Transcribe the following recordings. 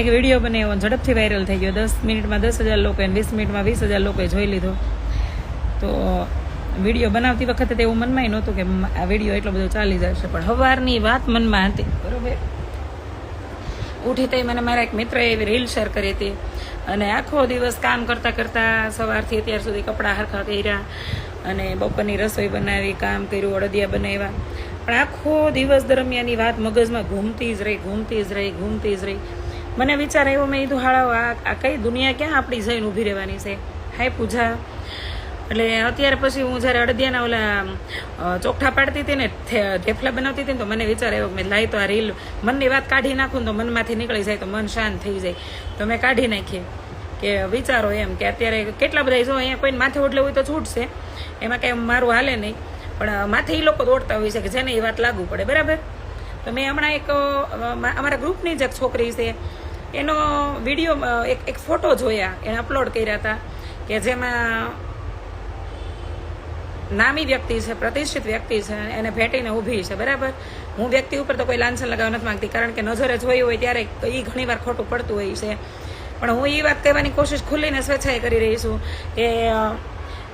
એક વીડિયો બનાવ્યો ઝડપથી વાયરલ થઈ ગયો. દસ મિનિટમાં દસ હજાર લોકોએ વીસ મિનિટમાં વીસ હજાર લોકોએ જોઈ લીધો. તો વીડિયો બનાવતી વખતે તો એવું મનમાં નહોતું કે આ વીડિયો એટલો બધો ચાલી જશે. પણ સવારની વાત મનમાં હતી. બરોબર? ઉઠી તઈ મને મારા એક મિત્રએ એવી રીલ શેર કરી હતી. અને આખો દિવસ કામ કરતાં કરતાં સવારથી અત્યાર સુધી કપડાં હરખા કર્યા અને બપોરની રસોઈ બનાવી, કામ કર્યું, અડદિયા બનાવ્યા. પણ આખો દિવસ દરમિયાનની વાત મગજમાં ઘૂમતી જ રહી, ઘૂમતી જ રહી, ઘૂમતી જ રહી. મને વિચાર આવ્યો, મેં કીધું હાળાઓ આ કઈ દુનિયા ક્યાં આપણી જઈને ઊભી રહેવાની છે? હાય, પૂજા. એટલે અત્યારે પછી હું જ્યારે અડદિયાના ઓલા ચોખ્ઠા પાડતી હતી ને ઢેફલા બનાવતી હતી ને, તો મને વિચાર આવ્યો મેં લાવી તો આ રીલ, મનની વાત કાઢી નાખું તો મનમાંથી નીકળી જાય, તો મન શાંત થઈ જાય. તો મેં કાઢી નાખીએ કે વિચારો એમ કે અત્યારે કેટલા બધા જો અહીંયા કોઈને માથે ઓટલે હોય તો છૂટશે. એમાં કાંઈ મારું હાલે નહીં. પણ માથે એ લોકો દોડતા હોય છે કે જેને એ વાત લાગુ પડે, બરાબર? તો મેં હમણાં એક અમારા ગ્રુપની જ એક છોકરી છે એનો વીડિયો એક એક ફોટો જોયા, એને અપલોડ કર્યા હતા કે જેમાં નામી વ્યક્તિ છે, પ્રતિષ્ઠિત વ્યક્તિ છે, એને ભેટીને ઊભી છે, બરાબર? હું વ્યક્તિ ઉપર તો કોઈ લાંછન લગાવવા નથી માંગતી, કારણ કે નજરે જોયું હોય ત્યારે એ ઘણી વાર ખોટું પડતું હોય છે. પણ હું એ વાત કહેવાની કોશિશ ખુલ્લીને સ્વેચ્છાએ કરી રહી છું કે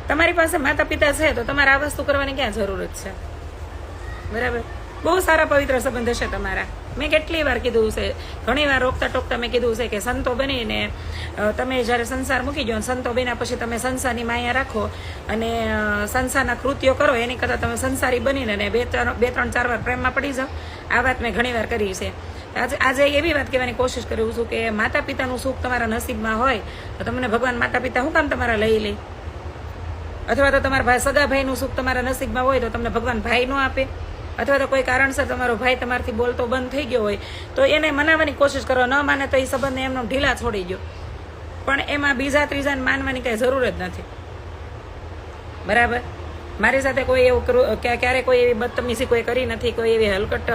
તમારી પાસે માતા પિતા છે, તો તમારે આ વસ્તુ કરવાની ક્યાં જરૂરત છે? બરાબર? બહુ સારા પવિત્ર સંબંધ હશે તમારા. મેં કેટલી વાર કીધું છે, ઘણી વાર રોકતા ટોકતા મેં કીધું છે કે સંતો બનીને તમે જ્યારે સંસાર મૂકી દો સંતો બન્યા પછી તમે સંસારની માયા રાખો અને સંસારના કૃત્યો કરો, એની કરતાં તમે સંસારી બનીને બે ત્રણ બે ત્રણ ચાર વાર પ્રેમમાં પડી જાઓ. આ વાત મેં ઘણી વાર કરી છે. આજે આજે એવી વાત કહેવાની કોશિશ કરું છું કે માતા પિતાનું સુખ તમારા નસીબમાં હોય, તો તમને ભગવાન માતા પિતા શું કામ તમારા લઈ લે? અથવા તો તમારા સગા ભાઈનું સુખ તમારા નસીબમાં હોય, તો તમને ભગવાન ભાઈ ન આપે? અથવા તો કોઈ કારણસર તમારો ભાઈ તમારાથી બોલતો બંધ થઈ ગયો હોય, તો એને મનાવવાની કોશિશ કરો. ન માને તો એ સંબંધને એમનો ઢીલા છોડી ગયો પણ એમાં બીજા ત્રીજાને માનવાની કાંઈ જરૂર જ નથી. બરાબર? મારી સાથે કોઈ એવું ક્યારે કોઈ એવી બદતમીસી કોઈ કરી નથી, કોઈ એવી હલકટ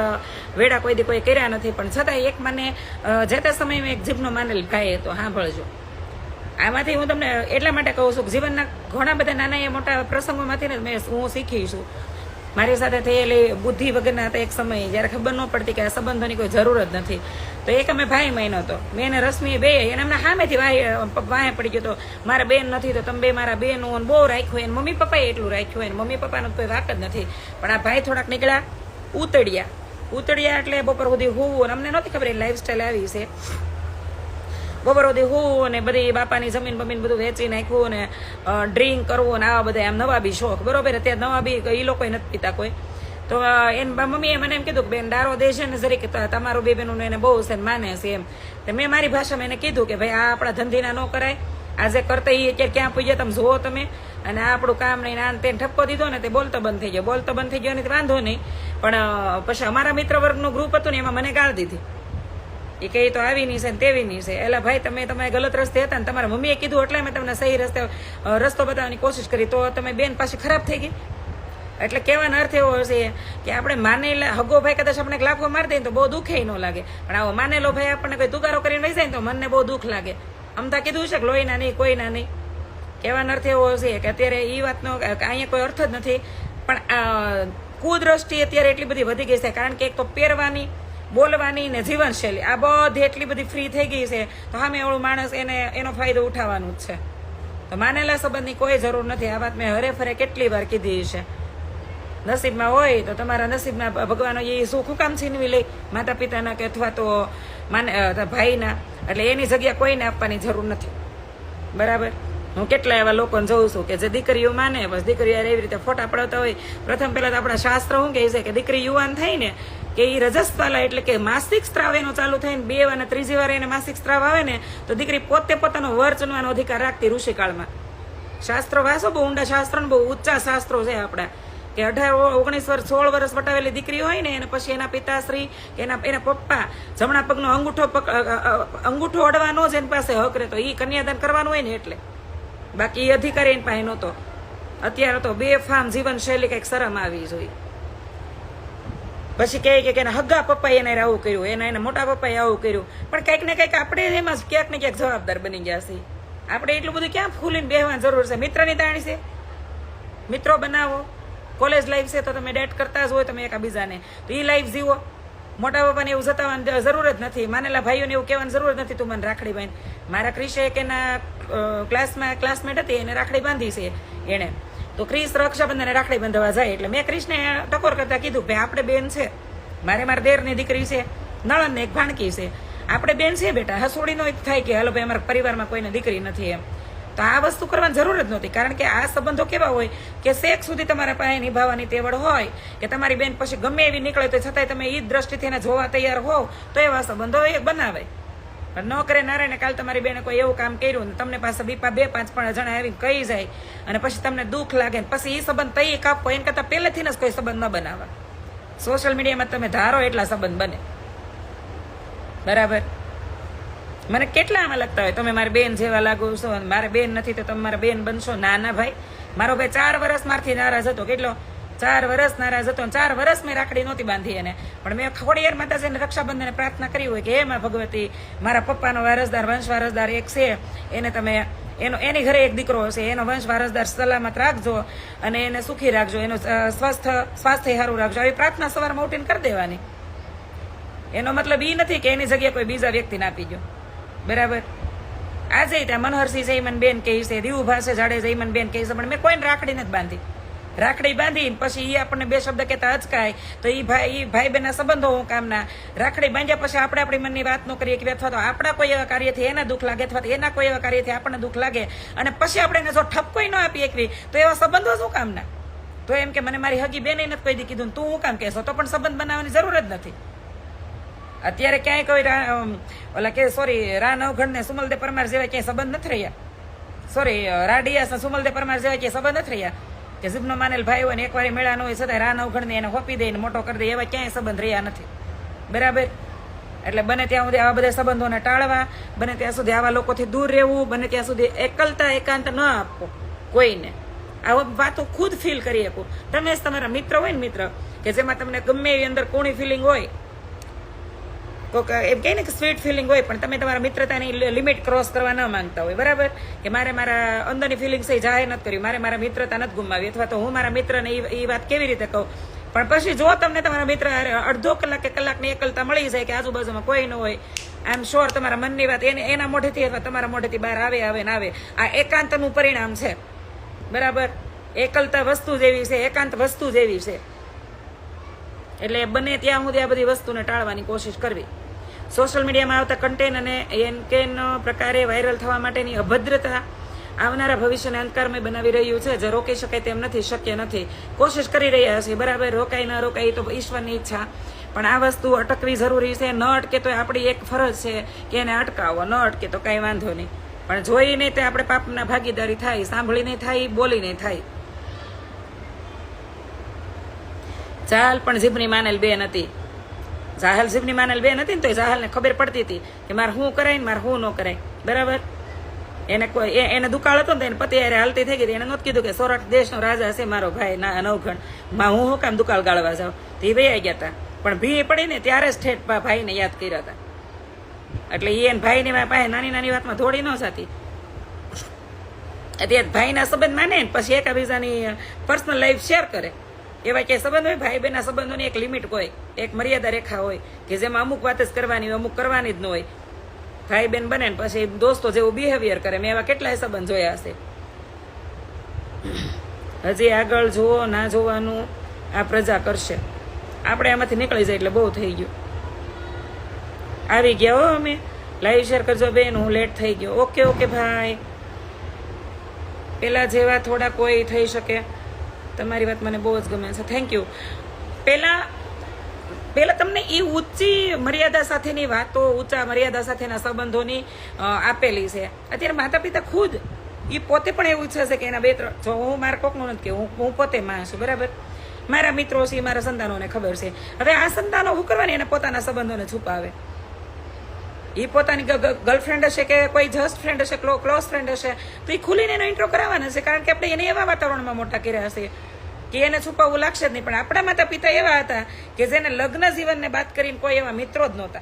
વેડા કોઈ દી કોઈ કર્યા નથી. પણ છતાંય એક મને જે તે સમયે એક જીભનો માનેલ ભાઈ હતો, સાંભળજો. આમાંથી હું તમને એટલા માટે કહું છું કે જીવનના ઘણા બધા નાના એ મોટા પ્રસંગોમાંથી ને મેં હું શીખી છું. મારી સાથે થયેલી બુદ્ધિ વગરના હતા એક સમયે. જ્યારે ખબર ન પડતી કે આ સંબંધોની કોઈ જરૂર જ નથી. તો એક અમે ભાઈ મહિનો હતો. મેં અને રશ્મિ બે, એને એમના સામેથી ભાઈ વાહે પડી ગયો તો મારા બેન નથી તો તમે બે મારા બેન અને બહુ રાખ્યું હોય. મમ્મી પપ્પાએ એટલું રાખ્યું હોય. મમ્મી પપ્પાનો કોઈ વાક જ નથી. પણ આ ભાઈ થોડાક નીકળ્યા, ઉતળ્યા. ઉતળ્યા એટલે બપોર સુધી હોવું. અમને નહોતી ખબર એ લાઈફસ્ટાઈલ આવી છે. સુધી હું ને બધી બાપાની જમીન બમીન બધું વેચી નાખ્યું ને ડ્રિંક કરવું ને આવા બધા એમ નવાબી શોખ. બરોબર? અત્યારે નવાબી એ લોકો નથી પીતા કોઈ. તો એમ મમ્મીએ મને એમ કીધું કે બેન દારો દે છે ને જરીક તમારું બે બેનું એને બહુ છે માને છે એમ. તો મેં મારી ભાષામાં એને કીધું કે ભાઈ આ આપણા ધંધીના ન કરાય. આજે કરતા એ અત્યારે ક્યાં પૂજ્યા? તમે જુઓ તમે. અને આપણું કામ નહીં આને તેને ઠપકો દીધો ને તે બોલતો બંધ થઈ ગયો. બોલતો બંધ થઈ ગયો ને વાંધો નહીં. પણ પછી અમારા મિત્ર વર્ગનું ગ્રુપ હતું ને એમાં મને ગાળ દીધી. એ કહે તો આવી નહીં છે ને તેવી નહીં છે. એટલે ભાઈ, તમે તમે ગલત રસ્તે હતા ને તમારા મમ્મીએ કીધું, એટલે મેં તમને સહી રસ્તે રસ્તો બતાવવાની કોશિશ કરી. તો તમે બેન પાછી ખરાબ થઈ ગઈ એટલે કહેવાનો અર્થ એવો હશે કે આપણે માનેલા, હગો ભાઈ કદાચ આપણે લાફો મારી દઈએ તો બહુ દુઃખે ન લાગે. પણ આવો માનેલો ભાઈ આપણને કોઈ તુકારો કરીને વહી જાય ને તો મનને બહુ દુઃખ લાગે. અમતા કીધું છે કે લોહીના નહીં, કોઈના નહીં. કહેવાનો અર્થ એવો હશે કે અત્યારે એ વાતનો અહીંયા કોઈ અર્થ જ નથી. પણ કુદ્રષ્ટિ અત્યારે એટલી બધી વધી ગઈ છે. કારણ કે એક તો પહેરવાની બોલવાની ને જીવનશૈલી. આ બધી એટલી બધી ફ્રી થઈ ગઈ છે, તો સામે એવું માણસ એને, એનો ફાયદો ઉઠાવવાનો જ છે. તો માનેલા સંબંધની કોઈ જરૂર નથી. આ વાત મેં હરે ફરે કેટલી વાર કીધી છે. નસીબમાં હોય તો તમારા નસીબના ભગવાનો એ હું કામ છીનવી લે. માતા પિતાના કે અથવા તો માને ભાઈના. એટલે એની જગ્યા કોઈને આપવાની જરૂર નથી. બરાબર? હું કેટલા એવા લોકોને જોઉં છું કે જે દીકરીઓ માને, બસ દીકરીઓ એવી રીતે ફોટા પડાવતા હોય. પ્રથમ પહેલાં તો આપણા શાસ્ત્ર શું કહે છે કે દીકરી યુવાન થઈ ને, કે એ રજસ્પાલા એટલે કે માસિક સ્ત્રાવ એનો ચાલુ થાય ને, બે અને ત્રીજી વાર એને માસિક સ્ત્રાવ આવે ને, તો દીકરી પોતે પોતાનો વર ચૂનવાનો અધિકાર રાખતી ઋષિકાળમાં. શાસ્ત્રો વાસો બહુ ઊંડા શાસ્ત્રો બહુ ઊંચા શાસ્ત્રો છે આપણા. કે અઢાર ઓગણીસ વર્ષ, સોળ વર્ષ વટાવેલી દીકરી હોય ને, એને પછી એના પિતાશ્રી, કે એના એના પપ્પા, જમણા પગનો અંગૂઠો અંગૂઠો અડવાનો જ એની પાસે હક રહેતો. એ કન્યાદાન કરવાનું હોય ને એટલે. બાકી એ અધિકારી પાસે નહોતો. અત્યારે તો બે ફામ જીવનશૈલી કંઈક શરમ આવી જોઈએ પછી કહે કે હગા પપ્પાએ એને આવું કર્યું, એના એના મોટા પપ્પાએ આવું કર્યું. પણ કંઈક ને કંઈક આપણે એમાં ક્યાંક ને ક્યાંક જવાબદાર બની ગયા છીએ આપણે એટલું બધું ક્યાં ફૂલીને બેહવાની જરૂર છે? મિત્રની તાણી છે? મિત્રો બનાવો. કોલેજ લાઈફ છે તો તમે ડેટ કરતા જ હોય તમે એકાબીજાને. તો એ લાઈફ જીવો. મોટા બાપાને એવું જતાવવાની જરૂર જ નથી. માનેલા ભાઈઓને એવું કહેવાની જરૂર જ નથી તું મને રાખડી બાંધ મારા ક્રિશે એક એના ક્લાસમાં, ક્લાસમેટ હતી, એને રાખડી બાંધી છે એણે. તો ક્રિશ રક્ષાબંધને રાખડી બાંધવા જાય એટલે મેં ક્રિશને ટકોર કરતા કીધું ભાઈ આપણે બેન છે. મારે મારા દેરની દીકરી છે નળન એક ભાણકી છે. આપણે બેન છે બેટા. હસોડીનો જ થાય કે હાલો ભાઈ, અમારા પરિવારમાં કોઈને દીકરી નથી એમ. તો આ વસ્તુ કરવાની જરૂર જ નહોતી. કારણ કે આ સંબંધો કેવા હોય કે શેક સુધી તમારા પાસે નિભાવવાની તેવડ હોય કે તમારી બેન પછી ગમે એવી નીકળે તો છતાંય તમે એ દ્રષ્ટિથી એને જોવા તૈયાર હોવ તો એવા સંબંધો એ બનાવે. પણ ન કરે ના કાલ તમારી બેને કોઈ એવું કામ કર્યું ને તમને પાસે બીપા બે પાંચ પણ જણા આવીને કહી જાય અને પછી તમને દુઃખ લાગે પછી એ સંબંધ તઈ કાપો, એને કરતાં પહેલેથી જ કોઈ સંબંધ ન બનાવવા સોશિયલ મીડિયામાં તમે ધારો એટલા સંબંધ બને. બરાબર? મને કેટલા આમાં લગતા હોય? તમે મારી બેન જેવા લાગો છો મારે બેન નથી, તો તમે મારા બેન બનશો? ના ના ભાઈ. મારો ભાઈ ચાર વર્ષ મારથી નારાજ હતો. કેટલો? ચાર વર્ષ નારાજ હતો ચાર વર્ષ મેં રાખડી નહોતી બાંધી એને. પણ મેં ખોડિયાર માતાજીને રક્ષાબંધને પ્રાર્થના કરી હોય કે, હે માં ભગવતી, મારા પપ્પાનો વારસદાર વંશ વારસદાર એક છે. એને તમે, એનો, એની ઘરે એક દીકરો હશે. એનો વંશ વારસદાર સલામત રાખજો અને એને સુખી રાખજો. એનું સ્વસ્થ, સ્વાસ્થ્ય સારું રાખજો. આવી પ્રાર્થના સવારમાં ઉઠીને કરી દેવાની. એનો મતલબ એ નથી કે એની જગ્યાએ કોઈ બીજા વ્યક્તિને આપી ગયો બરાબર? આજે ત્યાં મનહરસિંહ જયમન બેન કહે છે દીવુભા છે જાડે જયમન બેન કહે છે, પણ મેં કોઈને રાખડી નથી બાંધી. રાખડી બાંધી પછી એ આપણને બે શબ્દ કહેતા અચકાય. તો એ ભાઈ ઈ ભાઈ બેના સંબંધો હું કામના. રાખડી બાંધ્યા પછી આપણે આપણી મનની વાત ન કરીએ કે અથવા તો આપણા કોઈ એવા કાર્યથી એના દુઃખ લાગે અથવા એના કોઈ એવા કાર્યથી આપણને દુઃખ લાગે. અને પછી આપણે એને જો ઠપકોઈ ન આપીએ એકવી, તો એવા સંબંધો શું કામના? તો એમ કે મને મારી હગી બેને નથી કોઈ દી કીધું તું હું કામ કહેશો? તો પણ સંબંધ બનાવવાની જરૂર જ નથી. અત્યારે ક્યાંય કોઈ ઓલા કે સોરી રા નવઘણ ને સુમલદે પરમાર જેવા ક્યાંય સંબંધ નથી રહ્યા. સોરી રાડિયા સુમલદે પરમાર જેવા ક્યાંય સંબંધ નથી રહ્યા. કે જીભનો માનેલ ભાઈ હોય ને એકવાર મેળા ન હોય છતાં રા નવઘણ ને એને હોપી દે ને મોટો કરી દે, એવા ક્યાંય સંબંધ રહ્યા નથી. બરાબર? એટલે બને ત્યાં સુધી આવા બધા સંબંધોને ટાળવા, બને ત્યાં સુધી આવા લોકોથી દૂર રહેવું, બને ત્યાં સુધી એકલતા એકાંત ન આપવો, કોઈને. આ વાતો ખુદ ફીલ કરી શકો. તમે તમારા મિત્ર હોય ને મિત્ર, કે જેમાં તમને ગમે એવી અંદર કોણી ફિલિંગ હોય કોક એમ કહે ને કે સ્વીટ ફિલિંગ હોય, પણ તમે તમારા મિત્રતાની લિમિટ ક્રોસ કરવા ન માંગતા હોય, બરાબર? કે મારે મારા અંદરની ફિલિંગ્સ એ જાહેર નથી કરી, મારે મારા મિત્રતા નથી ગુમાવી, અથવા તો હું મારા મિત્રને એ વાત કેવી રીતે કહું? પણ પછી જો તમને તમારા મિત્ર અડધો કલાક કે કલાકની એકલતા મળી જાય કે આજુબાજુમાં કોઈ ન હોય આઈ એમ શ્યોર તમારા મનની વાત એને, એના મોઢેથી અથવા તમારા મોઢેથી બહાર આવે આવે ને આવે, આ એકાંતનું પરિણામ છે. બરાબર? એકલતા વસ્તુ જેવી છે, એકાંત વસ્તુ જેવી છે. એટલે બને ત્યાં સુધી આ બધી વસ્તુને ટાળવાની કોશિશ કરવી. સોશિયલ મીડિયામાં આવતા કન્ટેન્ટ અને એન કેનો પ્રકારે વાયરલ થવા માટેની અભદ્રતા આવનારા ભવિષ્યને અંધકારમય બનાવી રહ્યું છે. જે રોકી શકાય તેમ નથી, શક્ય નથી. કોશિશ કરી રહ્યા છે. બરાબર, રોકાય, ન રોકાય તો ઈશ્વરની ઈચ્છા. પણ આ વસ્તુ અટકવી જરૂરી છે. ન અટકે તો આપણી એક ફરજ છે કે એને અટકાવો ન અટકે તો કાંઈ વાંધો નહીં. પણ જોઈને તે આપણે પાપના ભાગીદારી થાય, સાંભળીને થાય, બોલીને થાય. ચાલ, પણ જીભની માનેલ બેન હતી. જાહલ શિવની માનેલ બેન હતી ને તો જાહલને ખબર પડતી હતી કે મારે શું કરાય ને મારે શું ન કરાય. બરાબર? એને કોઈ એને દુકાળ હતો ને એને પતિ યારે હાલતી થઈ ગઈ એને નહોતું કીધું કે સોરઠ દેશનો રાજા છે મારો ભાઈ, ના નવઘણ. માં હું શું કામ દુકાળ ગાળવા જાઉં? તો એ વૈયા ગયા હતા. પણ ભી પડી ને ત્યારે જ ઠેઠ ભાઈને યાદ કર્યા હતા. એટલે એ એને ભાઈની પાસે નાની નાની વાતમાં થોડી ન જાતી. અત્યારે ભાઈના સંબંધ માને પછી એકાબીજાની પર્સનલ લાઈફ શેર કરે. એવા ક્યાંય સંબંધ હોય? ભાઈ બહેનના સંબંધોની એક લિમિટ હોય એક મર્યાદા રેખા હોય કે જેમાં અમુક વાત જ કરવાની હોય, અમુક કરવાની જ ન હોય. ભાઈ બેન બને ને પછી દોસ્તો જેવું બિહેવિયર કરે, મેં એવા કેટલાય સંબંધ જોયા હશે. હજી આગળ જુઓ, ના જોવાનું આ પ્રજા કરશે. આપણે આમાંથી નીકળી જાય એટલે બહુ થઈ ગયું. આવી ગયા હો અમે. લાઈવ શેર કરજો બેન, હું લેટ થઈ ગયો. ઓકે ઓકે ભાઈ પેલા જેવા થોડા કોઈ થઈ શકે. તમારી વાત મને બહુ જ ગમે છે. થેન્ક યુ પેલા પેલા તમને એ ઊંચી મર્યાદા સાથેની વાતો, ઊંચા મર્યાદા સાથેના સંબંધોની આપેલી છે. અત્યારે માતા પિતા ખુદ એ પોતે પણ એવું ઈચ્છે છે કે એના બે ત્રણ, જો હું મારા કોકનું નથી કે હું હું પોતે માં છું, બરાબર? મારા મિત્રો છે મારા સંતાનોને ખબર છે. હવે આ સંતાનો શું કરવાની? એને પોતાના સંબંધોને છુપાવે. એ પોતાની ગર્લફ્રેન્ડ હશે કે કોઈ જસ્ટ ફ્રેન્ડ હશે ક્લોઝ ફ્રેન્ડ હશે, તો એ ખુલીને એનો ઇન્ટ્રો કરાવવાનો છે, કારણ કે આપણે એને એવા વાતાવરણમાં મોટા કર્યા હશે કે એને છુપાવવું લાગશે જ નહીં. પણ આપણા માતા પિતા એવા હતા કે જેને લગ્ન જીવનને બાદ કરીને કોઈ એવા મિત્રો જ નહોતા.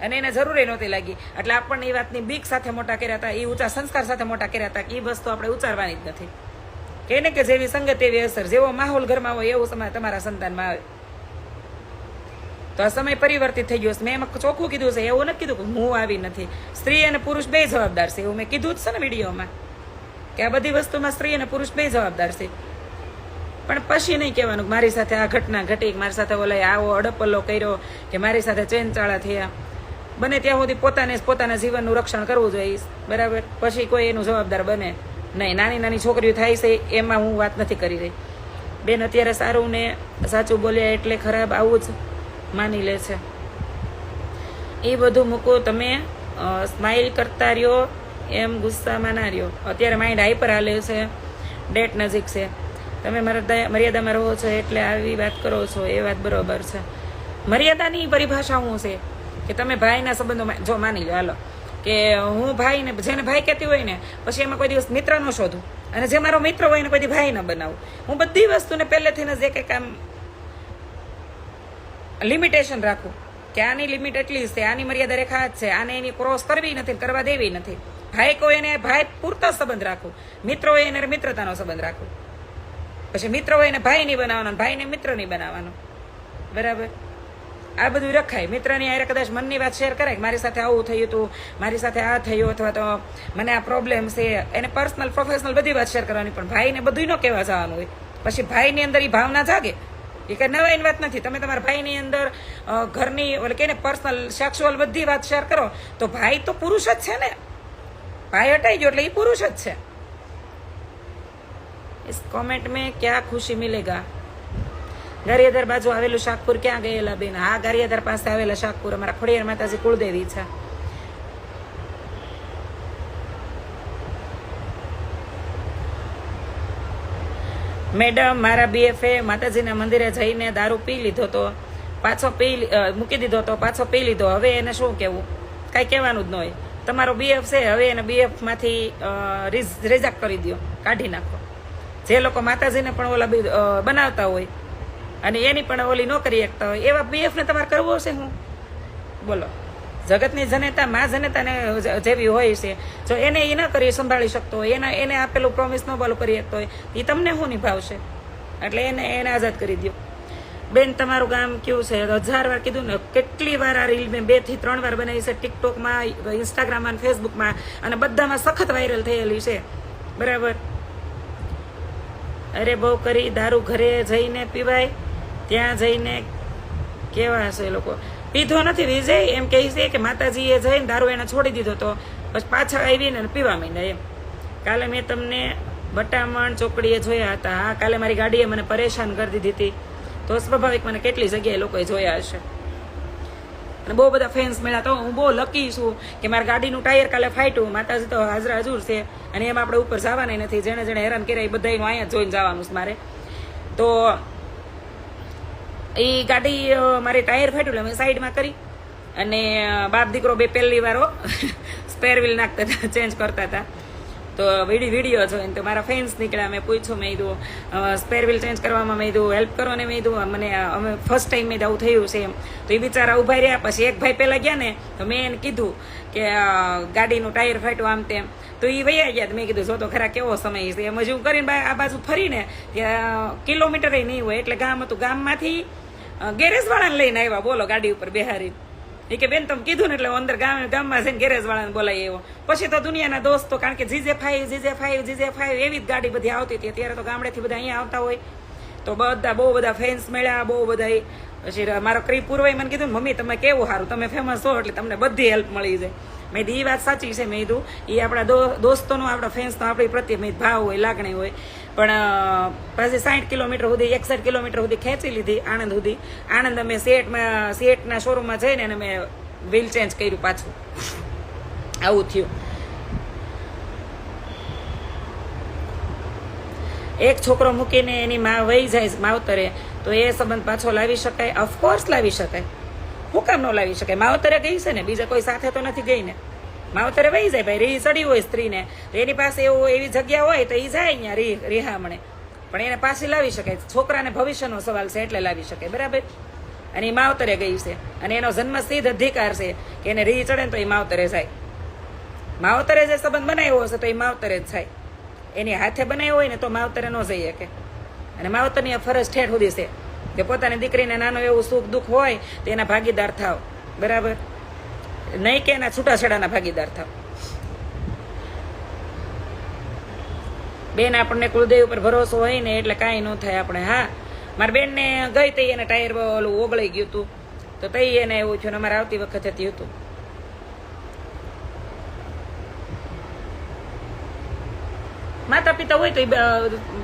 અને એને જરૂરી નહોતી લાગી. એટલે આપણને એ વાતની બીક સાથે મોટા કર્યા હતા, એ ઊંચા સંસ્કાર સાથે મોટા કર્યા હતા કે એ વસ્તુ આપણે ઉચ્ચારવાની જ નથી. કે ને કે જેવી સંગત, એવી અસર, જેવો માહોલ ઘરમાં હોય એવું તમારા સંતાનમાં આવે. તો આ સમય પરિવર્તિત થઈ ગયો છે. મેં એમાં ચોખ્ખું કીધું છે, એવું નથી કીધું કે હું આવી નથી. સ્ત્રી અને પુરુષ બે જવાબદાર છે, એવું મેં કીધું જ છે ને વિડીયોમાં. કે આ બધી વસ્તુમાં સ્ત્રી અને પુરુષ બે જવાબદાર છે. પણ પછી નહીં કહેવાનું મારી સાથે આ ઘટના ઘટી મારી સાથે ઓલા આવો અડપલ્લો કર્યો, કે મારી સાથે ચેનચાળા થયા. બને ત્યાં સુધી પોતાને પોતાના જીવનનું રક્ષણ કરવું જોઈએ બરાબર? પછી કોઈ એનું જવાબદાર બને નહીં. નાની નાની છોકરીઓ થાય છે, એમાં હું વાત નથી કરી રહી. બેન અત્યારે સારું ને સાચું બોલ્યા એટલે ખરાબ આવું જ માની લે છે. એ બધું મૂકો તમે સ્માઇલ કરતા રહ્યો, એમ ગુસ્સામાં ના રહ્યો. અત્યારે માઇન્ડ હાઈપર હાલે છે ડેટ નજીક છે. તમે મારા મર્યાદામાં રહો છો એટલે આવી વાત કરો છો, એ વાત બરોબર છે. મર્યાદાની પરિભાષા શું છે કે તમે ભાઈના સંબંધોમાં જો માની લો, હાલો. કે હું ભાઈને જેને ભાઈ કહેતી હોય ને, પછી એમાં કોઈ દિવસ મિત્ર ન શોધું. અને જે મારો મિત્ર હોય એને કોઈ ભાઈ ન બનાવું. હું બધી વસ્તુને પહેલેથી જ એક એક આમ લિમિટેશન રાખું કે આની લિમિટ એટલી છે, આની મર્યાદા રેખા જ છે, આને એની ક્રોસ કરવી નથી, કરવા દેવી નથી. ભાઈ કોઈ એને ભાઈ પૂરતો સંબંધ રાખું. મિત્રો એને મિત્રતાનો સંબંધ રાખું. પછી મિત્રો હોય એને ભાઈ નહીં બનાવવાનો ભાઈને મિત્ર નહીં બનાવવાનો. બરાબર? આ બધું રખાય. મિત્રની આરે કદાચ મનની વાત શેર કરાય મારી સાથે આવું થયું હતું મારી સાથે આ થયું અથવા તો મને આ પ્રોબ્લેમ છે. એને પર્સનલ પ્રોફેશનલ બધી વાત શેર કરવાની, પણ ભાઈને બધું ન કહેવા જવાનું હોય. પછી ભાઈની અંદર એ ભાવના જાગે. એ કઈ નવાઈની વાત નથી. તમે તમારા ભાઈની અંદર ઘરની ઓલે કે પર્સનલ સેક્સ્યુઅલ બધી વાત શેર કરો, તો ભાઈ તો પુરુષ જ છે ને. ભાઈ હટાઈ ગયો એટલે એ પુરુષ જ છે. इस कमेंट में क्या खुशी मिलेगा ગારિયાધાર બાજુ આવેલું શાકપુર ક્યાં ગયેલા બેન હા ગારિયાધાર પાસે આવેલા શાકપુર અમારા ખોડિયાર માતાજી કુળદેવી છે મેડમ મારા બીએફએ માતાજીના મંદિરે જઈને દારૂ પી લીધો તો પાછો પી લી- અ, મૂકી દીધો તો પાછો પી લીધો હવે એને શું કહેવું કાંઈ કહેવાનું જ ન હોય તમારો બીએફ છે હવે એને બીએફ માંથી રિઝેક્ટ કરી દો કાઢી નાખો જે લોકો માતાજીને પણ ઓલા બનાવતા હોય અને એની પણ ઓલી નોકરી કરી શકતા હોય, એવા બીએફને તમારે કરવો હશે હું બોલો. જગતની જનેતા, મા જનેતાને જેવી હોય છે. જો એને એ ન કરી સંભાળી શકતો હોય, એના, એને આપેલું પ્રોમિસ ન બોલું કરી શકતો હોય એ તમને શું નિભાવશે? એટલે એને એને આઝાદ કરી દો બેન, તમારું ગામ કેવું છે? હજાર વાર કીધું ને, કેટલી વાર આ રીલ મેં બેથી ત્રણ વાર બનાવી છે ટિકટોકમાં ઇન્સ્ટાગ્રામમાં ફેસબુકમાં અને બધામાં સખત વાયરલ થયેલી છે. બરાબર? અરે બહુ કરી, દારૂ ઘરે જઈને પીવાય, ત્યાં જઈને કેવા હશે એ લોકો? પીધો નથી વિજય, એમ કહે છે કે માતાજીએ જઈને દારૂ એને છોડી દીધો તો પછી પાછા આવીને પીવા માંડ્યા એમ. કાલે મેં તમને બટામણ ચોકડીએ જોયા હતા. હા, કાલે મારી ગાડીએ મને પરેશાન કરી દીધી હતી. તો સ્વાભાવિક મને કેટલી જગ્યાએ લોકોએ જોયા હશે? અને બહુ બધા ફેન્સ મળ્યા તો હું બહુ લકી છું કે મારા ગાડીનું ટાયર કાલે ફાટ્યું, માતાજી તો હાજરા હજુર છે અને એમાં આપણે ઉપર જવાના નથી, જેણે જેણે હેરાન કર્યા એ બધાનું અહીંયા જોઈને જવાનું છે મારે. તો એ ગાડી મારે ટાયર ફાટ્યું એટલે મેં સાઈડમાં કરી અને બાપ દીકરો બે પહેલી વારો સ્પેર વ્હીલ નાખતા હતા ચેન્જ કરતા હતા. તો વિડી વીડિયો જોઈને તો મારા ફેન્સ નીકળ્યા, મેં પૂછ્યું મેં કીધું સ્પેર વ્હીલ ચેન્જ કરવામાં મેં કીધું હેલ્પ કરો ને મેં કીધું મને અમે ફર્સ્ટ ટાઈમ મેં આવું થયું છે એમ. તો એ બિચારા ઊભા રહ્યા, પછી એક ભાઈ પહેલાં ગયા ને, તો મેં એને કીધું કે ગાડીનું ટાયર ફાટ્યું આમ તેમ. તો એ વૈયા ગયા મેં કીધું, જો તો ખરા કેવો સમય છે? એમ, હજુ કરીને ભાઈ આ બાજુ ફરીને ત્યાં કિલોમીટર નહીં હોય, એટલે ગામ હતું. ગામમાંથી ગેરેજવાળાને લઈને આવ્યા. બોલો, ગાડી ઉપર બેહારી એ કે બેન તમે કીધું ને એટલે અંદર ગામ ગામમાં જઈને ગેરેજ વાળાને બોલાય એવો પછી તો દુનિયાના દોસ્તો કારણ કે GJ five GJ five GJ five એવી જ ગાડી બધી આવતી હતી અત્યારે તો ગામડેથી બધા અહીંયા આવતા હોય તો બધા બહુ બધા ફેન્સ મળ્યા, બહુ બધા. પછી મારો ક્રી પૂર્વે મને કીધું, મમ્મી, તમે કેવું સારું તમે ફેમસ છો એટલે તમને બધી હેલ્પ મળી જાય. મેં કીધું વાત સાચી છે. મેં કીધું એ આપણા દોસ્તોનો, આપણા ફેન્સનો આપણી પ્રત્યે મેં ભાવ હોય, લાગણી હોય. પણ પછી સાઠ કિલોમીટર સુધી, એકસઠ કિલોમીટર સુધી ખેંચી લીધી આણંદ સુધી. આણંદ અમે સેટમાં સેટના શોરૂમમાં જઈને અને મેં વ્હીલ ચેન્જ કર્યું પાછું. આવું થયું. એક છોકરો મૂકીને એની માં વહી જાય માવતરે. તો એ સંબંધ પાછો લાવી શકાય ઓફકોર્સ લાવી શકાય. હું કામ ન લાવી શકાય? માવતરે ગઈ છે ને, બીજા કોઈ સાથે તો નથી ગઈ ને માવતરે વહી જાય ભાઈ રી ચડી હોય સ્ત્રીને. એની પાસે એવું એવી જગ્યા હોય તો એ જાય અહીંયા રી, રિહામણે. પણ એને પાછી લાવી શકાય. છોકરાને ભવિષ્યનો સવાલ છે એટલે લાવી શકાય. બરાબર? અને એ માવતરે ગઈ છે. અને એનો જન્મ સિદ્ધ અધિકાર છે કે એને રી ચડે ને તો એ માવતરે જાય. માવતરે જે સંબંધ બનાવ્યો હશે તો એ માવતરે જ થાય. એની હાથે બનાવ્યો હોય ને તો માવતરે ન જઈ શકે. અને માવતરની ફરજ ઠેઠ સુધી છે કે પોતાની દીકરીને નાનું એવું સુખ દુઃખ હોય તો એના ભાગીદાર થાવ. બરાબર? નહીં કે એના છૂટાછેડાના ભાગીદાર થાવ. બેન, આપણને કુળદેવ ઉપર ભરોસો હોય ને એટલે કાંઈ ન થાય આપણે, હા? મારી બેનને ગઈ તઈ એને ટાયર ઓલું ઓગળી ગયું હતું તો તઈ એને એવું થયું અમારે આવતી વખતે થયું હતું માતા પિતા હોય તો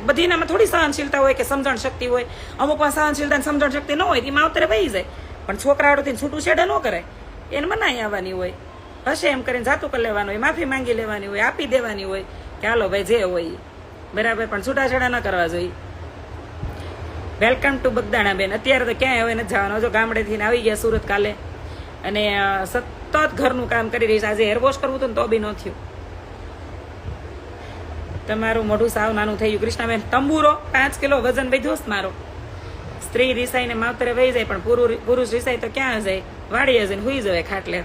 બધીનામાં થોડી સહનશીલતા હોય કે સમજણ શક્તિ હોય. અમુકમાં સહનશીલતા સમજણ શક્તિ ન હોય એ એમાં અવતરે વહી જાય. પણ છોકરાઓથી છૂટું છેડે ન કરે. એને મનાઈ આવવાની હોય. હશે એમ કરીને જાતું કરી લેવાનું હોય, માફી માંગી લેવાની હોય, આપી દેવાની હોય કે હાલો ભાઈ જે હોય. બરાબર? પણ છૂટાછેડા ન કરવા જોઈએ. વેલકમ ટુ બગદાણા બેન અત્યારે તો ક્યાંય હવે નથી જવાનો. જો ગામડેથી આવી ગયા સુરત કાલે. અને સતત ઘરનું કામ કરી રહી છે. આજે હેરવોશ કરવું હતું ને તો બી ન થયું. તમારું મોઢું સાવ નાનું થઈ ગયું. કૃષ્ણાબેન, તંબુરો, પાંચ કિલો વજન વધ્યો મારો. સ્ત્રી રિસાઈને માવતરે વહી જાય, પણ પુરુ- પુરુષ રિસાય તો ક્યાં જાય? વાડીએ જઈને હુઈ જવાય ખાટલે.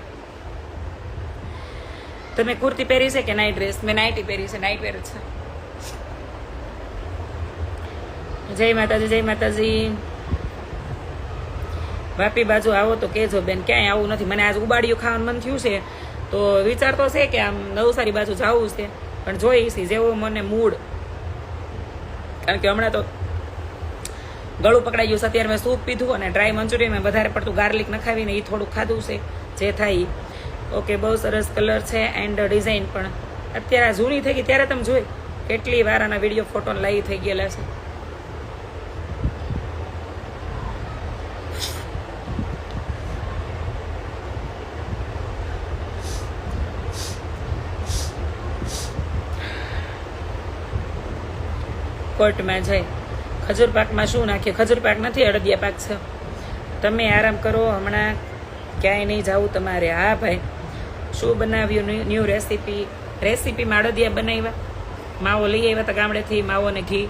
તમે કુર્તી પહેરી છે કે નાઇટ ડ્રેસ મેં નાઇટી પહેરી છે નાઇટ વેર છે. જય માતાજી જય માતાજી. વાપી બાજુ આવો તો કેજો બેન, ક્યાંય આવું નથી. મને આજ ઉબાડિયું ખાવાનું મન થયું છે. તો વિચાર તો છે કે આમ નવસારી બાજુ જવું છે. પણ જોઈ છે જેવો મને મૂડ કારણ કે હમણાં તો ગળું પકડાઈ ગયું છે, અત્યારે મેં સૂપ પીધું અને ડ્રાય મંચુરિયનમાં વધારે પડતું ગાર્લિક નખાવીને એ થોડું ખાધું છે, જે થાય. ઓકે, બહુ સરસ કલર છે એન્ડ ડિઝાઇન પણ અત્યારે જૂની થઈ ગઈ, ત્યારે તમે જોઈ કેટલી વાર આના વીડિયો ફોટો લાઈવ થઈ ગયેલા છે કોર્ટમાં જાય. ખજૂર પાકમાં શું નાખીએ ખજૂર પાક નથી અડદિયા પાક છે. તમે આરામ કરો, હમણાં ક્યાંય નહીં જાવું તમારે. હા, ભાઈ. શું બનાવ્યું? New recipe. રેસીપીમાં અડદિયા બનાવ્યા. માવો લઈ આવ્યા હતા ગામડેથી, માવો ને ઘી.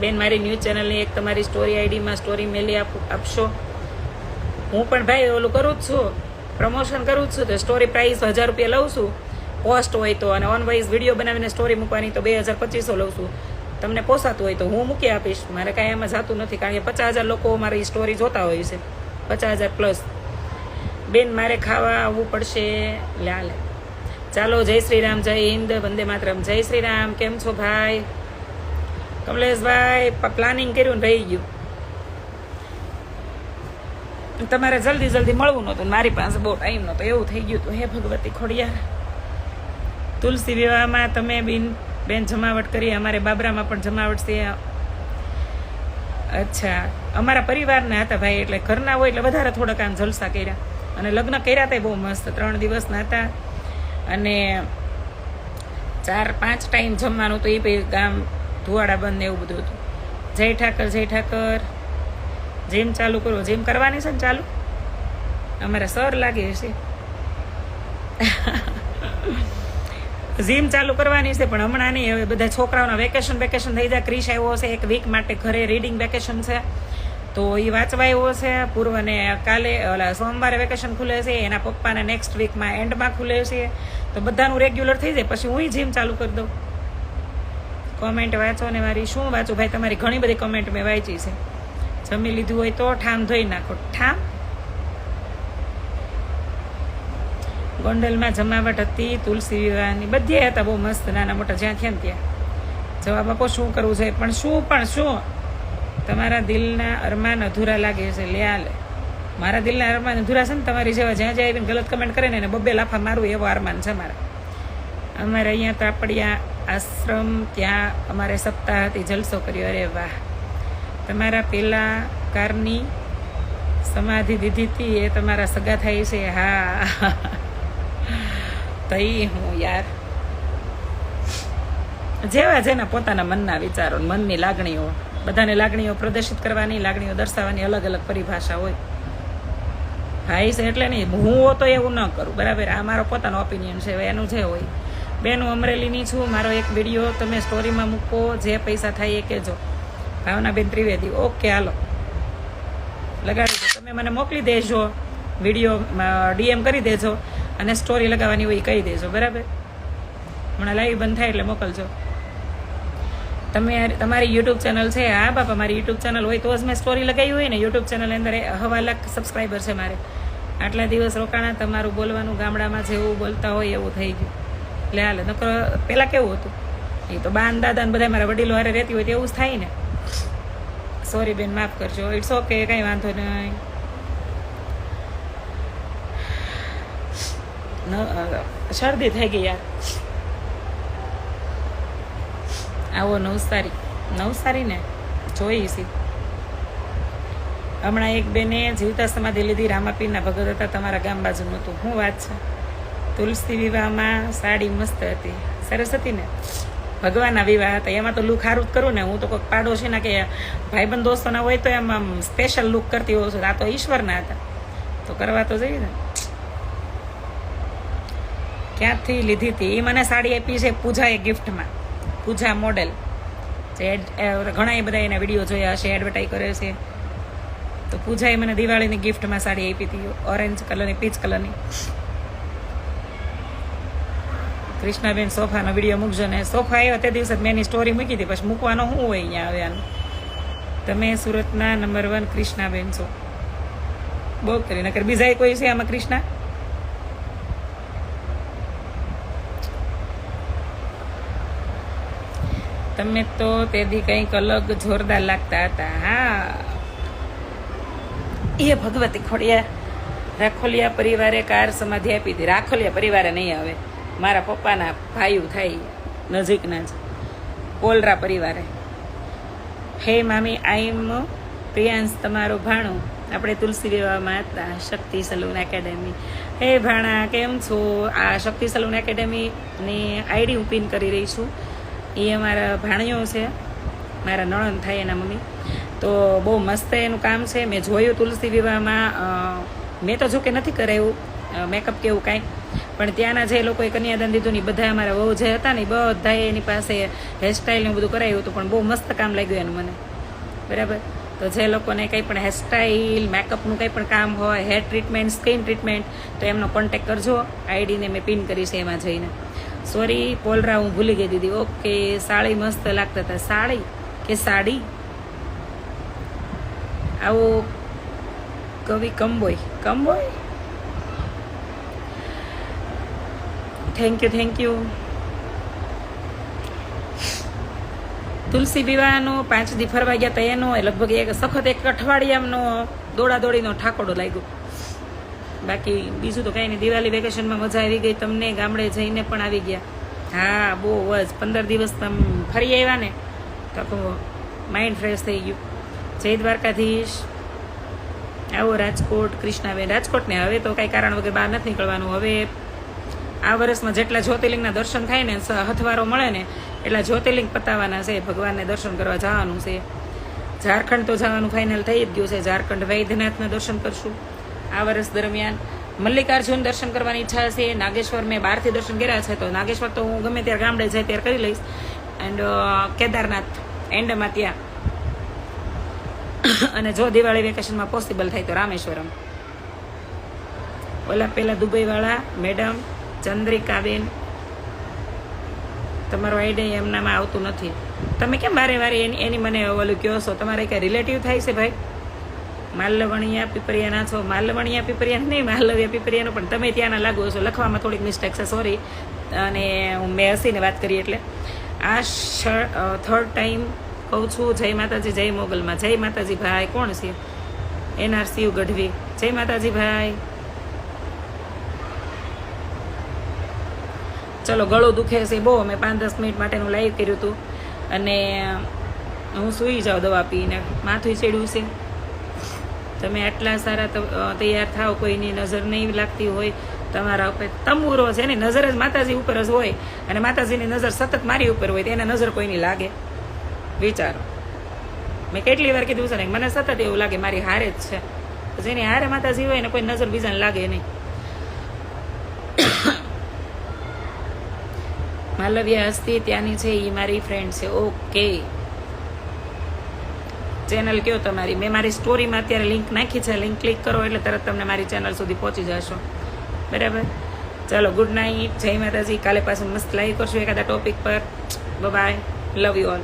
બેન, મારી ન્યૂઝ ચેનલની એક તમારી સ્ટોરી આઈડીમાં સ્ટોરી મેલી આપ આપશો? હું પણ ભાઈ ઓલું કરું જ છું. પ્રમોશન કરું જ છું. તો સ્ટોરી પ્રાઇસ હજાર રૂપિયા લઉં છું. પોસ્ટ હોય તો અને ઓન વાઇઝ વીડિયો બનાવીને સ્ટોરી મૂકવાની તો બે હજાર પચીસો લઉં છું. તમને પોસાતું હોય તો હું મૂકી આપીશ. મારે કાંઈ એમાં જાતું નથી, કારણ કે પચાસ હજાર લોકો મારી સ્ટોરી જોતા હોય છે. પચાસ હજાર પ્લસ બેન, મારે ખાવા આવવું પડશે. લાલ. ચાલો, જય શ્રી રામ જય હિન્દ, વંદે માતરમ. જય શ્રી રામ કેમ છો ભાઈ? કમલેશભાઈ પ્લાનિંગ કર્યું ને રહી ગયું. તમારે જલ્દી જલ્દી મળવું નહોતું મારી પાસે બહુ ટાઈમ નહોતો. એવું થઈ ગયું હતું હે ભગવતી ખોડિયાર? તુલસી વિવાહમાં તમે બિન, બેન જમાવટ કરી, અમારે બાબરામાં પણ જમાવટ છે. અચ્છા, અમારા પરિવારના હતા ભાઈ, એટલે ઘરના હોય એટલે વધારે થોડાક આમ જલસા કર્યા. અને લગ્ન કર્યા હતા બહુ મસ્ત, ત્રણ દિવસના હતા. અને ચાર, પાંચ ટાઈમ જમવાનું તો એ ભાઈ ગામ ધુવાડા બંધ એવું બધું હતું. જય ઠાકર જય ઠાકર. જીમ ચાલુ કરો, જેમ કરવાની છે ને ચાલુ. અમારા સર લાગે છે જીમ ચાલુ કરવાની છે, પણ હમણાં નહીં. હવે બધા છોકરાઓના વેકેશન વેકેશન થઈ જાય. ક્રિશ આવ્યો છે, એક વીક માટે ઘરે રીડિંગ વેકેશન છે. તો એ વાંચવા આવ્યો છે પૂર્વને કાલે, ઓલા સોમવારે વેકેશન ખુલે છે. એના પપ્પાને નેક્સ્ટ વીકમાં એન્ડમાં ખુલે છે. તો બધાનું રેગ્યુલર થઈ જાય. પછી હું જીમ ચાલુ કરી દઉં. કોમેન્ટ વાંચો ને મારી શું વાંચું? ભાઈ, તમારી ઘણી બધી કોમેન્ટ મેં વાંચી છે. જમી લીધું હોય તો ઠામ ધોઈ નાખો. ઠામ? ગોંડલમાં જમાવટ હતી, તુલસી વિવાહની, બધી હતા બહુ મસ્ત, નાના મોટા, જ્યાં થયા ને ત્યાં. જવાબ આપો શું કરવું છે? પણ શું પણ શું? તમારા દિલના અરમાન અધૂરા લાગે છે, લે આ મારા દિલના અરમાન અધૂરા છે ને તમારી જેવા, જ્યાં જ્યાં આવીને ગલત કમેન્ટ કરે ને, એને બબ્બે લાફા મારું એવો અરમાન છે મારા. અમારે અહીંયા તાપડિયા આશ્રમ, ત્યાં અમારે સપ્તાહ હતી, જલસો કર્યો. અરે વાહ. તમારા પેલા કારની સમાધિ દીધી હતી, એ તમારા સગા થાય છે. હા. તઈ હું યાર. જેવા જેના પોતાના મનના વિચારો મનની લાગણીઓ, બધાને લાગણીઓ પ્રદર્શિત કરવાની, લાગણીઓ દર્શાવવાની અલગ અલગ પરિભાષા હોય. ભાઈ છે એટલે નહીં, હું તો એવું ન કરું, બરાબર? આ મારો પોતાનો ઓપિનિયન છે એનું જે હોય. બેન, હું અમરેલીની છું, મારો એક વીડિયો તમે સ્ટોરીમાં મૂકો, જે પૈસા થાય એ કહેજો. ભાવનાબેન ત્રિવેદી, ઓકે, હાલો. લગાડી તમે મને મોકલી દેજો વીડિયો ડીએમ કરી દેજો. અને સ્ટોરી લગાવવાની હોય એ કહી દેજો, બરાબર? હમણાં લાઈવ બંધ થાય એટલે મોકલજો. તમે તમારી યુટ્યુબ ચેનલ છે, હા બાપા, મારી યુટ્યુબ ચેનલ હોય તો જ મેં સ્ટોરી લગાવી હોય ને. યુટ્યુબ ચેનલ અંદર હવા લાખ સબસ્ક્રાઈબર છે મારે. આટલા દિવસ રોકાણા, તમારું બોલવાનું ગામડામાં જેવું બોલતા હોય એવું થઈ ગયું. એટલે હાલ, નકર પહેલાં કેવું હતું? એ તો બાન દાદા ને બધા મારા વડીલો હારે રહેતી હોય તેવું જ થાય ને. સોરી બેન, માફ કરજો. ઇટ્સ ઓકે કંઈ વાંધો નહીં. શરદી થઈ ગઈ યાર. આવો નવસારી. નવસારી ને જોઈ છી. હમણાં એક બેને જીવતા સમાધિ લીધી, રામાપીરના ભગત હતા, તમારા ગામ બાજુનું હતું. શું વાત છે? તુલસી વિવાહમાં સાડી મસ્ત હતી. સરસ હતી ને ભગવાનના વિવાહ હતા. એમાં તો લુક સારું જ કરું ને. હું તો કોઈક પાડોશીના કે ભાઈબંધ દોસ્તોના હોય તો એમ આમ સ્પેશિયલ લુક કરતી હોઉં છું. આ તો ઈશ્વરના હતા. તો કરવા તો જઈએ ને. ક્યાંથી લીધી હતી? એ મને સાડી આપી છે પૂજાએ ગિફ્ટમાં પૂજા મોડેલ જે ઘણા એ બધા એના વીડિયો જોયા હશે એડવર્ટાઈઝ કરે છે. તો પૂજાએ મને દિવાળીની ગિફ્ટમાં સાડી આપી હતી ઓરેન્જ કલરની પીચ કલરની કૃષ્ણાબેન સોફાનો વીડિયો મૂકજો ને. સોફા આવ્યો તે દિવસે મેં એની સ્ટોરી મૂકી હતી, પછી મૂકવાનો શું હોય અહીંયા આવ્યાનું? તમે સુરતના નંબર વન કૃષ્ણાબેન છો. બહુ કરી, નકર બીજા કોઈ છે આમાં કૃષ્ણા? તમે તો તે દી કંઈક અલગ જોરદાર લાગતા હતા, હા. એ ભગવતી ખોડિયા, રાખોલિયા પરિવારે કાર સમાધિ આપી હતી રાખોલિયા પરિવારે નહીં આવે. મારા પપ્પાના ભાઈઓ થાય નજીકના જ. કોલરા પરિવારે. હે મામી આઈમ પ્રિયાંશ, તમારો ભાણો. આપણે તુલસી વિવાહમાં હતા, શક્તિ સલૂન એકેડેમી. હે ભાણા, કેમ છો? આ શક્તિ સલૂન એકેડેમીની આઈડી હું પિન કરી રહી છું. એ અમારા ભાણિયો છે. મારા નણંદ થાય એના મમ્મી. તો બહુ મસ્ત એનું કામ છે. મેં જોયું તુલસી વિવાહમાં મેં તો જો કે નથી કરાવ્યું મેકઅપ કે એવું કાંઈ. પણ ત્યાંના જે લોકોએ કન્યાદાન દીધું ને બધા અમારા વહુ જે હતા ને બધાએ એની પાસે હેરસ્ટાઈલ ને બધું કરાયું હતું. પણ બહુ મસ્ત કામ લાગ્યું એનું મને. બરાબર? તો જે લોકોને કંઈ પણ હેરસ્ટાઈલ મેકઅપનું કંઈ પણ કામ હોય હેર ટ્રીટમેન્ટ સ્કિન ટ્રીટમેન્ટ તો એમનો કોન્ટેક કરજો. આઈડીને મેં પિન કરી છે એમાં જઈને. સોરી પોલરા હું ભૂલી ગઈ દીધી ઓકે સાડી મસ્ત લાગતા હતા સાડી કે સાડી? આવો Kavi Kamboj Kamboj thank you thank you Tulsi વિવાહનો પાંચ દી ફરવા ગયા હતા એનો લગભગ એક સખત એક અઠવાડિયાનો દોડા દોડીનો ઠાકોડો લાગ્યો. બાકી બીજું તો કાંઈ નહીં. દિવાળી વેકેશનમાં મજા આવી ગઈ. તમને ગામડે જઈને પણ આવી ગયા. હા, બહુ જ. પંદર દિવસ તમે ફરી આવ્યા ને, તો માઇન્ડ ફ્રેશ થઈ ગયું. જય દ્વારકાધીશ. આવો રાજકોટ, કૃષ્ણાબેન. રાજકોટને હવે તો કાંઈ કારણ વગર બહાર નથી નીકળવાનું. હવે આ વર્ષમાં જેટલા જ્યોતિર્લિંગના દર્શન થાય ને હથવારો મળે ને, એટલા જ્યોતિર્લિંગ પતાવવાના છે. ભગવાનને દર્શન કરવા જવાનું છે. ઝારખંડ તો જવાનું ફાઇનલ થઈ જ ગયું છે. ઝારખંડ વૈદ્યનાથના દર્શન કરશું. આ વર્ષ દરમિયાન મલ્લિકાર્જુન દર્શન કરવાની ઈચ્છા છે નાગેશ્વર મેં બહારથી દર્શન કર્યા છે, તો નાગેશ્વર તો હું ગમે ત્યારે ગામડે જાય ત્યારે કરી લઈશ. એન્ડ કેદારનાથ, એન્ડમાં ત્યાં. અને જો દિવાળી વેકેશનમાં પોસિબલ થાય તો રામેશ્વરમ. ઓલા પેલા દુબઈવાળા, મેડમ ચંદ્રિકાબેન તમારો આઈડિયા એમનામાં આવતું નથી. તમે કેમ વારે વારે એની એની મને ઓલું કહો છો? તમારે ક્યાં રિલેટિવ થાય છે ભાઈ? માલવણિયા પીપરિયાના છો? માલવણિયા પીપરિયા નહીં માલવ્યા પીપરિયાનો, પણ તમે ત્યાંના લાગો છો. લખવામાં થોડીક મિસ્ટેક છે સોરી અને મેં હસીને વાત કરી એટલે. આ થર્ડ ટાઈમ કહું છું, જય માતાજી, જય મોગલમાં. જય માતાજી ભાઈ, કોણ છે? એનઆર શિવ ગઢવી. જય માતાજી ભાઈ. ચલો, ગળું દુખે છે. બહુ અમે પાંચ દસ મિનિટ માટેનું લાઈવ કર્યું હતું. અને હું સૂઈ જાઉં દવા પીને. માથું ચડ્યું છે. તમે આટલા સારા તૈયાર થાવ કોઈની નજર નહીં લાગતી હોય, તમારા ઉપર તંબુરો છે એની નજર જ માતાજી ઉપર જ હોય. અને માતાજીની નજર સતત મારી ઉપર હોય તો એને નજર કોઈની લાગે? વિચારો. મેં કેટલી વાર કીધું છે ને, મને સતત એવું લાગે મારી હારે જ છે. જેની હારે માતાજી હોય ને કોઈ નજર બીજાને લાગે નહીં. માલવ્ય હસ્તી ત્યાંની છે એ મારી ફ્રેન્ડ છે. ઓકે ચેનલ કયો તમારી? મેં મારી સ્ટોરીમાં અત્યારે લિંક નાખી છે. લિંક ક્લિક કરો એટલે તરત તમને મારી ચેનલ સુધી પહોંચી જશો. બરાબર? ચાલો ગુડ નાઇટ જય માતાજી. કાલે પાછું મસ્ત લાઈવ કરશું એકાદા ટોપિક પર. Bye love you all